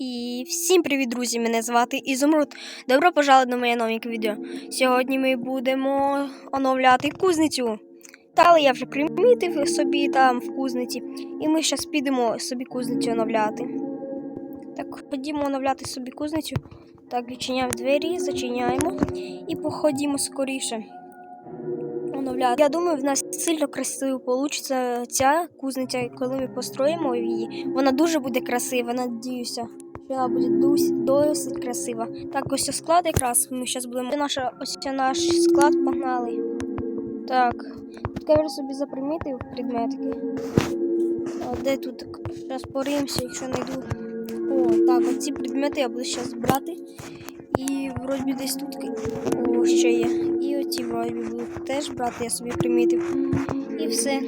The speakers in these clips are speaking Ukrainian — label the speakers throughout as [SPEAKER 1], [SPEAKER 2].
[SPEAKER 1] І всім привіт, друзі! Мене звати Ізумруд. Добро пожаловать на моє новеньке відео. Сьогодні ми будемо оновляти кузницю. Та я вже примітив собі там в кузниці. І ми зараз підемо собі кузницю оновляти. Так, ходімо оновляти собі кузницю. Так, відчиняємо двері, зачиняємо і походімо скоріше. Оновляти. Я думаю, в нас сильно красиво вийде ця кузниця, коли ми построїмо її. Вона дуже буде красива, надіюся. Вона буде досить красива. Так, ось склад якраз. Ми зараз будемо. Наша, ось наш склад погнали. Так. Тут я собі запримітив предметки. А, де тут? Зараз поримся, якщо знайду. О, так, оці предмети я буду зараз брати. І вроді десь тут о, ще є. Вроді буду теж брати, я собі примітив. І все.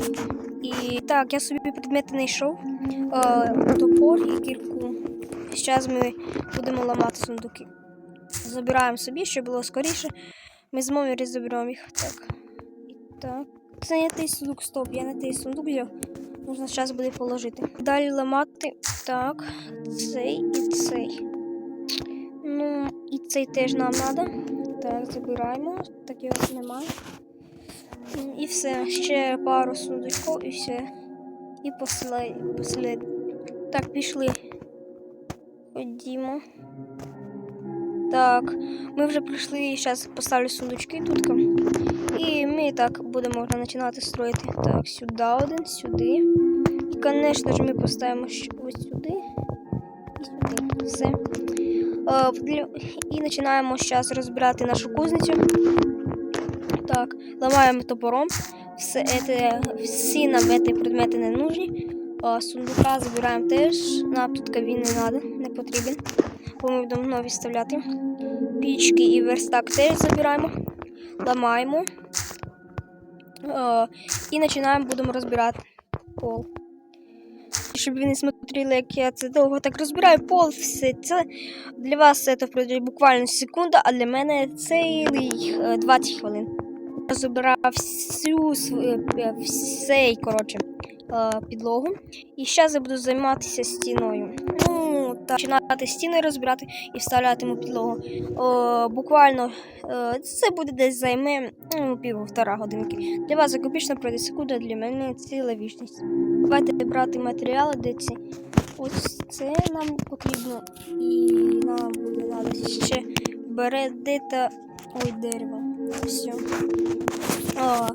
[SPEAKER 1] І так, я собі предмети знайшов. Е, топор і кірку. Зараз ми будемо ламати сундуки. Забираємо собі, щоб було скоріше. Ми з мові заберемо їх. Так. І так. Це не той сундук, стоп, я не той сундук взяв. Можна зараз буде положити. Далі ламати. Так, цей і цей. Ну, і цей теж нам треба. Так, забираємо. Так його немає. І все. Ще пару сундучків і все. І послед... послед... Так, пішли. Ходімо. Так, ми вже прийшли, зараз поставлю сундучки тут. І ми так будемо вже починати строїти. Так, сюди один, сюди. І, звісно ж, ми поставимо ось сюди і сюди. Все. Е, І починаємо зараз розбирати нашу кузницю. Так, ламаємо топором. Все это, всі нам ці предмети не нужні. А, сундука забираємо теж. Нам тут він не треба, не потрібен. Бо ми будемо нові вставляти. Пічки і верстак теж забираємо. Ламаємо. А, і починаємо будемо розбирати пол. Щоб ви не смотрели, як я це довго так розбираю пол, все це для вас це пройде буквально секунда, а для мене цілий е, 20 хвилин. Розбирав всю св- е, всей, коротше, е, підлогу. І зараз я буду займатися стіною. Так, починати стіни розбирати і вставляти йому підлогу. О, буквально е, це буде десь займе ну, півтора годинки. Для вас закопічно пройде секунда, для мене ціла вічність. Давайте брати матеріали, де ці. Ось це нам потрібно. І нам буде треба ще бере де-то. Ой, дерево. Все. О,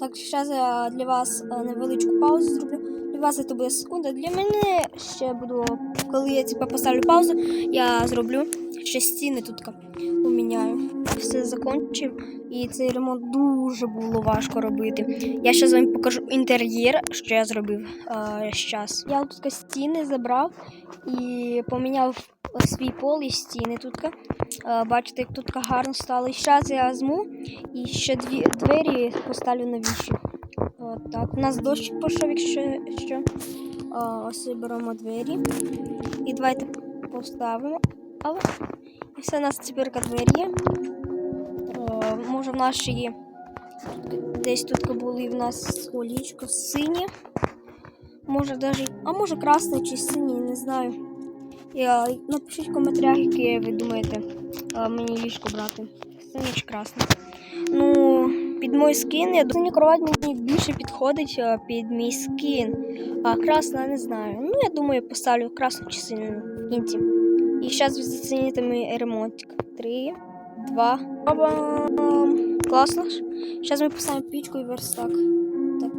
[SPEAKER 1] так, зараз я для вас е, невеличку паузу зроблю. Вас це буде секунда. Для мене ще буду, коли я типа, поставлю паузу, я зроблю ще стіни тут поміняю. Все закончив. І цей ремонт дуже було важко робити. Я ще з вами покажу інтер'єр, що я зробив зараз. Я тут стіни забрав і поміняв е, свій пол і стіни тут. Е, Бачите, як тут гарно стало. І зараз я візьму і ще дві двері поставлю новіші. Так. У нас дощ пішов, якщо що. Е, Ось беремо двері. І давайте поставимо. Але і все, у нас тепер двері. Е, Може в нас ще є. Десь тут були в нас олічко сині. Може даже. А може красне чи синє, не знаю. Я, напишіть в коментарях, які ви думаєте а, мені ліжко брати. Синє чи красне. Ну, під мій скін, я думаю, кровать мені більше підходить під мій скін. А красна не знаю. Ну, я думаю, поставлю красну чи синю в кінці. І зараз ви зацінite мій ремонтик. Три, два. Класно. Зараз ми поставимо пічку і верстак. Так.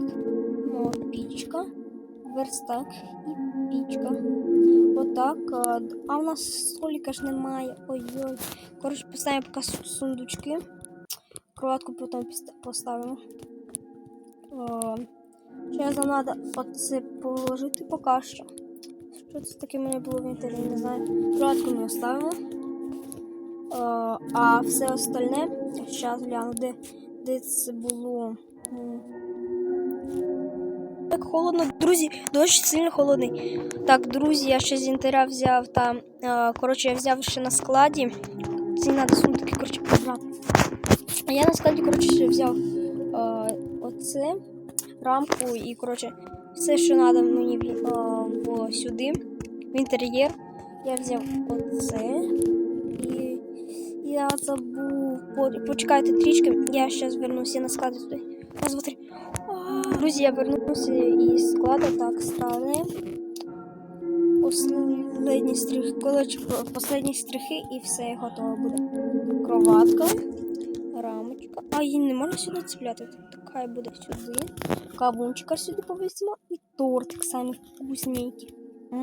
[SPEAKER 1] Ну, пічка, верстак і пічка. Отак. д- А у нас столика ж немає. Ой-ой. Коротше, поставимо поки сундучки. Кроватку потім поставимо. Зараз нам треба оце положити поки що. Що це таке мене було в інтернеті, не знаю. Кроватку ми оставимо. Е, А все остальне, зараз гляну, де, де це було. Так холодно, друзі, дощ сильно холодний. Так, друзі, я ще з інтера взяв там. е, Коротше, я взяв ще на складі. Ці треба сундуки, коротше, прибрати. А я на складі, коротше, взяв е, оце, рамку і, коротше, все, що треба мені в, е, в- сюди, в інтер'єр. Я взяв оце. І я забув. По- Почекайте трішки, я зараз вернуся на склади туди. Друзі, я вернувся із складу, так, ставимо. Останні стрихи, коротше, останні стрихи і все готово буде. Кроватка. А її не можна сюди цепляти. Так, хай буде сюди. Кавунчика сюди повісимо і тортик самий вкусненький.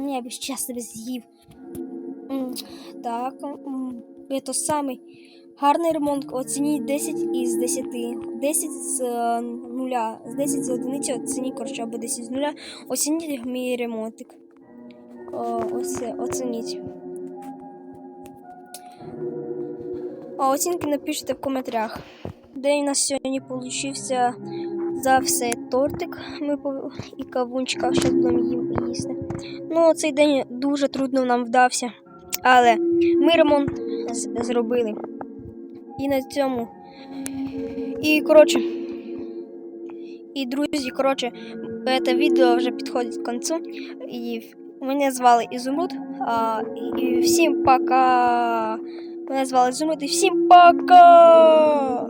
[SPEAKER 1] Я б себе з'їв. Так, це самий гарний ремонт. Оцініть 10 із 10. 10 з е, нуля. З 10 з одиниці оцініть, коротше, або 10 з нуля. Оцініть мій ремонтик. Ось оцініть. А оцінки напишіть в коментарях. День у нас сьогодні получився за все тортик ми і кавунчика, що будемо їм їсти. Ну, цей день дуже трудно нам вдався. Але ми ремонт зробили. І на цьому. І коротше. І друзі, коротше, це відео вже підходить к концу. І мене звали Ізумруд. А, і всім пока. Мене звали Ізумруд і всім пока!